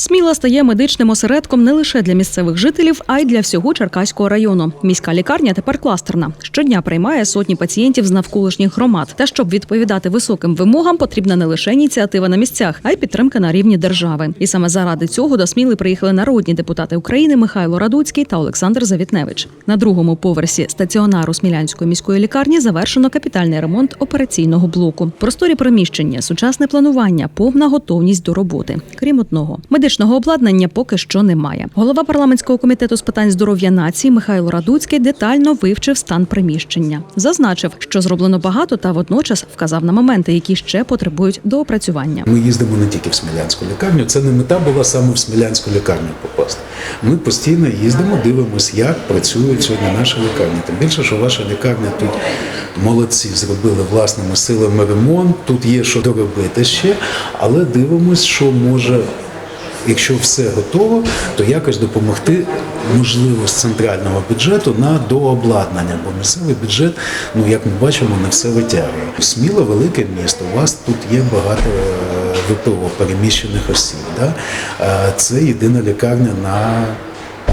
Сміла стає медичним осередком не лише для місцевих жителів, а й для всього Черкаського району. Міська лікарня тепер кластерна. Щодня приймає сотні пацієнтів з навколишніх громад. Та щоб відповідати високим вимогам, потрібна не лише ініціатива на місцях, а й підтримка на рівні держави. І саме заради цього до Сміли приїхали народні депутати України Михайло Радуцький та Олександр Завітневич. На другому поверсі стаціонару Смілянської міської лікарні завершено капітальний ремонт операційного блоку. Просторі приміщення, сучасне планування, повна готовність до роботи. Крім одного, медичного обладнання поки що немає. Голова парламентського комітету з питань здоров'я нації Михайло Радуцький детально вивчив стан приміщення. Зазначив, що зроблено багато, та водночас вказав на моменти, які ще потребують доопрацювання. Ми їздимо не тільки в Смілянську лікарню. Це не мета була саме в Смілянську лікарню попасти. Ми постійно їздимо, дивимося, як працюють сьогодні наші лікарні. Тим більше, що ваша лікарня тут молодці зробили власними силами ремонт. Тут є що доробити ще, але дивимось, що може. Якщо все готово, то якось допомогти можливо з центрального бюджету на дообладнання, бо місцевий бюджет, ну як ми бачимо, не все витягує. Сміло велике місто. У вас тут є багато е, ВПО, переміщених осіб. Да? Е, Це єдина лікарня на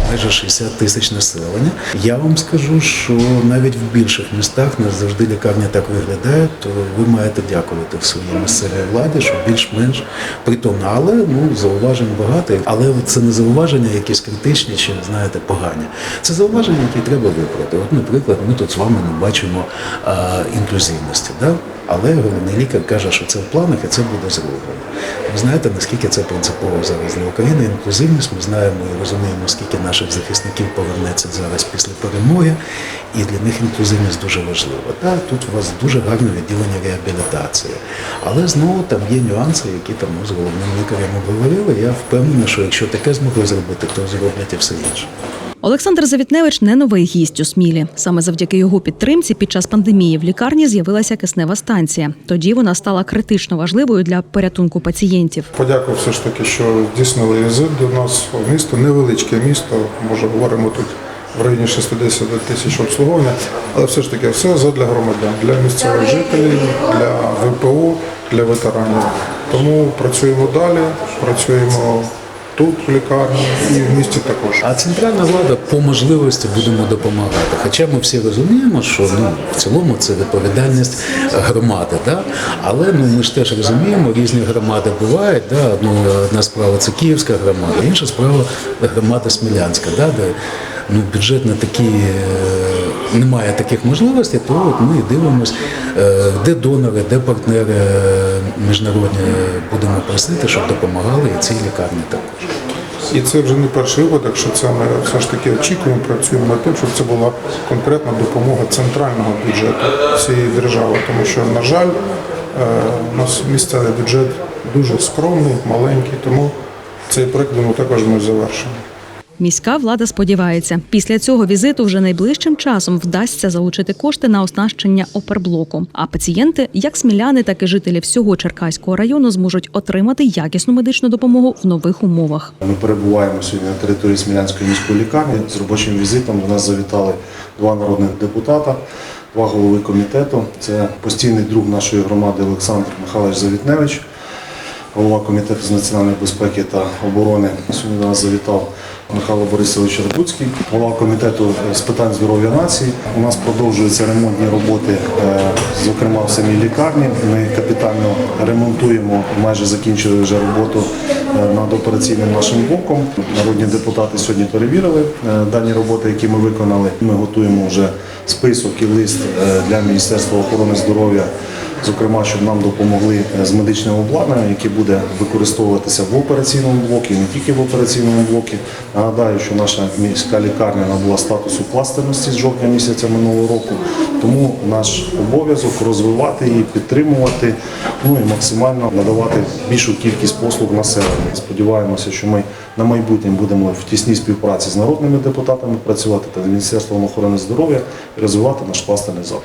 майже 60 тисяч населення. Я вам скажу, що навіть в більших містах не завжди лікарня так виглядає, то ви маєте дякувати своїй місцевій владі, що більш-менш притонали. Ну зауважень багато, але це не зауваження, якісь критичні чи знаєте погані. Це зауваження, які треба виправити. От, наприклад, ми тут з вами не бачимо а, інклюзивності. Да? Але головний лікар каже, що це в планах і це буде зроблено. Ви знаєте, наскільки це принципово зараз для України. Інклюзивність ми знаємо і розуміємо, скільки наших захисників повернеться зараз після перемоги, і для них інклюзивність дуже важлива. Так, тут у вас дуже гарне відділення реабілітації. Але знову там є нюанси, які там ну, з головним лікарем обговорили. Я впевнений, що якщо таке змогли зробити, то зроблять і все інше. Олександр Завітневич не новий гість у Смілі. Саме завдяки його підтримці під час пандемії в лікарні з'явилася киснева станція. Тоді вона стала критично важливою для порятунку пацієнтів. Подякую все ж таки, що здійснили візит до нас місто, невеличке місто, може говоримо тут в районі 60 тисяч обслуговування, але все ж таки все задля громадян, для місцевих жителів, для ВПО, для ветеранів. Тому працюємо далі, працюємо тут, в лікарні і в місті також. А центральна влада по можливості будемо допомагати. Хоча ми всі розуміємо, що ну в цілому це відповідальність громади. Да? Але ну ми ж теж розуміємо, різні громади бувають. Да? Ну, одна справа це Київська громада, інша справа громада Смілянська, да? де ну, бюджет не такі, е, немає таких можливостей, то от ми і дивимося, е, де донори, де партнери е, міжнародні будемо просити, щоб допомагали і цій лікарні також. І це вже не перший випадок, що це ми все ж таки очікуємо, працюємо над тим, щоб це була конкретна допомога центрального бюджету всієї держави. Тому що, на жаль, е, у нас місцевий бюджет дуже скромний, маленький, тому цей проект думаю, також ми завершимо. Міська влада сподівається, після цього візиту вже найближчим часом вдасться залучити кошти на оснащення оперблоку. А пацієнти, як сміляни, так і жителі всього Черкаського району, зможуть отримати якісну медичну допомогу в нових умовах. Ми перебуваємо сьогодні на території Смілянської міської лікарні. З робочим візитом до нас завітали два народних депутата, два голови комітету. Це постійний друг нашої громади Олександр Михайлович Завітневич, голова комітету з національної безпеки та оборони. Сьогодні до нас завітав Михайло Борисович Радуцький, голова комітету з питань здоров'я нації. У нас продовжуються ремонтні роботи, е, зокрема в самій лікарні. Ми капітально ремонтуємо, майже закінчили вже роботу е, над операційним нашим блоком. Народні депутати сьогодні перевірили е, дані роботи, які ми виконали. Ми готуємо вже список і лист для Міністерства охорони здоров'я. Зокрема, щоб нам допомогли е, з медичним обладнанням, яке буде використовуватися в операційному блокі, не тільки в операційному блокі. Нагадаю, що наша міська лікарня набула статусу кластерності з жовтня місяця минулого року. Тому наш обов'язок розвивати її, підтримувати, ну і максимально надавати більшу кількість послуг населенню. Сподіваємося, що ми на майбутнє будемо в тісній співпраці з народними депутатами працювати та з Міністерством охорони здоров'я і розвивати наш кластерний заклад.